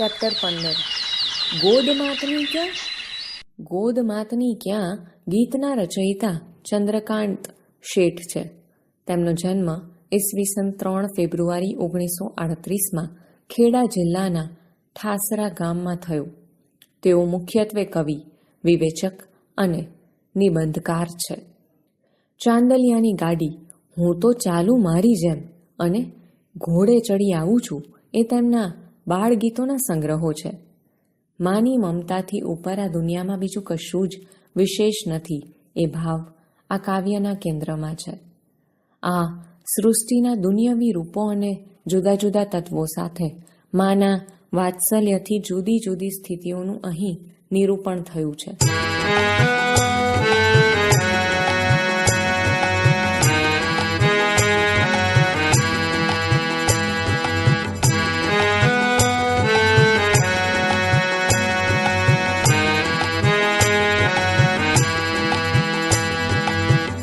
Chapter પંદર. ગોદમાતની ક્યાં? ગોદમાતની ક્યાં ગીતના રચયિતા ચંદ્રકાંત શેઠ છે. તેમનો જન્મ ઈસવીસન ત્રણ ફેબ્રુઆરી ઓગણીસો આડત્રીસમાં ખેડા જિલ્લાના ઠાસરા ગામમાં થયો. તેઓ મુખ્યત્વે કવિ, વિવેચક અને નિબંધકાર છે. ચાંદલિયાની ગાડી, હું તો ચાલુ મારી જેમ અને ઘોડે ચડી આવું છું એ તેમના બાળ ગીતોના સંગ્રહો છે. માની મમતાથી ઉપર આ દુનિયામાં બીજું કશું જ વિશેષ નથી એ ભાવ આ કાવ્યના કેન્દ્રમાં છે. આ સૃષ્ટિના દુનિયાવી રૂપો અને જુદા જુદા તત્વો સાથે માના વાત્સલ્યથી જુદી જુદી સ્થિતિઓનું અહીં નિરૂપણ થયું છે.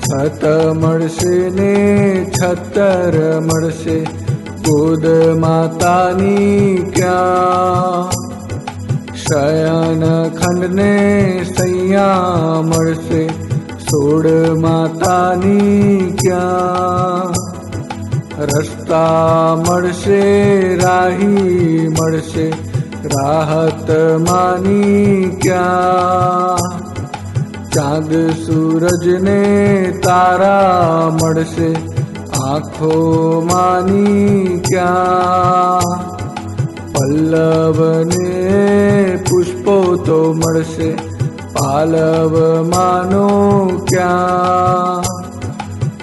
છત મળશે ને છતર મળશે ગોદ માતાની ક્યાં? શયન ખંડને સૈયા મળશે સોડ માતાની ક્યાં? રસ્તા મળશે, રાહી મળશે, રાહત માની ક્યાં? ચાંદ સૂરજને તારા મળશે. આંખો માની ક્યાં? પલ્લવને પુષ્પો તો મળશે. પાલવ માનો ક્યાં?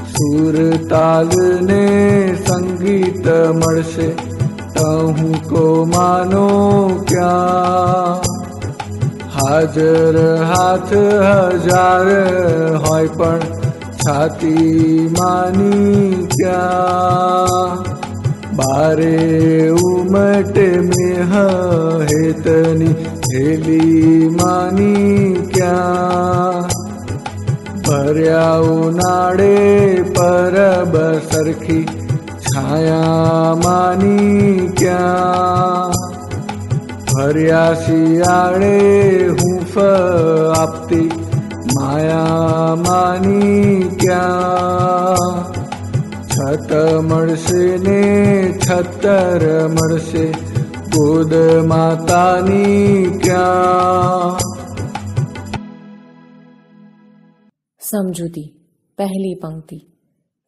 સુર તાલને સંગીત મળશે. ટહુકો માનો ક્યાં? હાજર હાથ હજાર હોય પણ છાતી માની ક્યાં બારે ઉમટે મેહ હેતની હેલી માની ક્યાં ભર્યા ઉનાળે પરબ સરખી છાયા માની ક્યાં ભર્યા શિયાળે હૂંફ આપતી માયા માની ક્યાં? છત મળશે ને છતર મળશે, ગોદ માતાની ક્યાં? સમજૂતી, પહેલી પંક્તિ.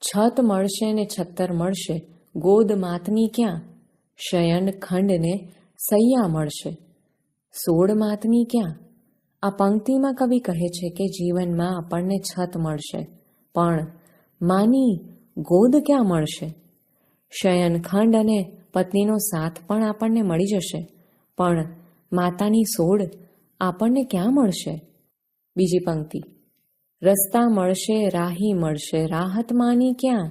છત મળશે ને છત્તર મળશે, ગોદ માતની ક્યાં? શયન ખંડને સૈયા મળશે. સોળ માતની ક્યાં? આ પંક્તિમાં કવિ કહે છે કે જીવનમાં આપણને છત મળશે. પણ માની ગોદ ક્યાં મળશે? શયનખંડ અને પત્નીનો સાથ પણ આપણને મળી જશે. પણ માતાની સોડ આપણને ક્યાં મળશે? બીજી પંક્તિ. રસ્તા મળશે, રાહી મળશે. રાહત માની ક્યાં?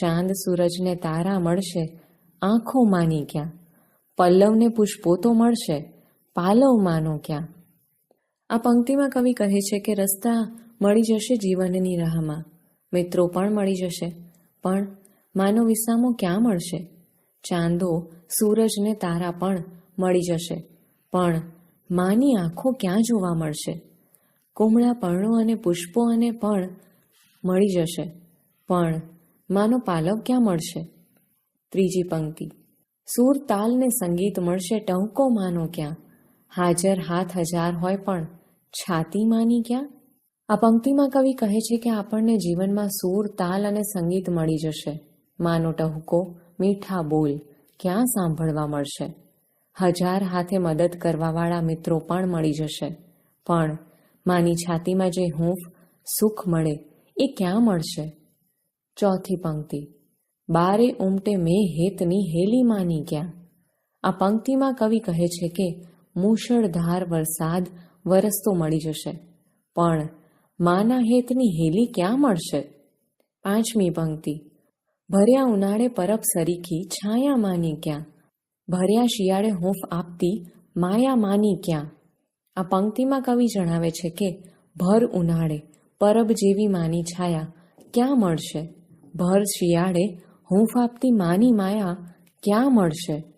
ચાંદ સૂરજને તારા મળશે. આંખો માની ક્યાં? પલ્લવને પુષ્પો તો મળશે. પાલવ માનો ક્યાં? આ પંક્તિમાં કવિ કહે છે કે રસ્તા મળી જશે જીવનની રાહમાં. મિત્રો પણ મળી જશે. પણ માનો વિસામો ક્યાં મળશે? ચાંદો સૂરજને તારા પણ મળી જશે. પણ માની આંખો ક્યાં જોવા મળશે? કુમળા પર્ણો અને પુષ્પો અને પણ મળી જશે. પણ માનો પાલવ ક્યાં મળશે? ત્રીજી પંક્તિ. સૂર તાલને સંગીત મળશે ટહુકો માનો ક્યાં? હાજર હાથ હજાર હોય પણ છાતી માની ક્યાં? આ પંક્તિમાં કવિ કહે છે કે આપણને જીવનમાં સૂર, તાલ અને સંગીત મળી જશે. માનો ટહુકો મીઠા બોલ, ક્યાં સાંભળવા મળશે? હજાર હાથે મદદ કરવાવાળા મિત્રો પણ મળી જશે. પણ માની છાતીમાં જે હૂંફ, સુખ મળે, એ ક્યાં મળશે? ચોથી પંક્તિ. બારે ઉમટે મેં હેતની હેલી માની ક્યાં આ પંક્તિમાં કવિ કહે છે કે, મૂષળધાર વરસાદ વરસતો મળી જશે. પણ માના હેતની હેલી ક્યાં મળશે? પાંચમી પંક્તિ. ભર્યા ઉનાળે પરબ સરીખી છાયા માની ક્યાં ભર્યા શિયાળે હૂંફ આપતી માયા માની ક્યાં આ પંક્તિમાં કવિ જણાવે છે કે, ભર ઉનાળે પરબ જેવી માની છાયા ક્યાં મળશે? ભર શિયાળે હૂંફ ફાપતી માની માયા ક્યાં મળશે?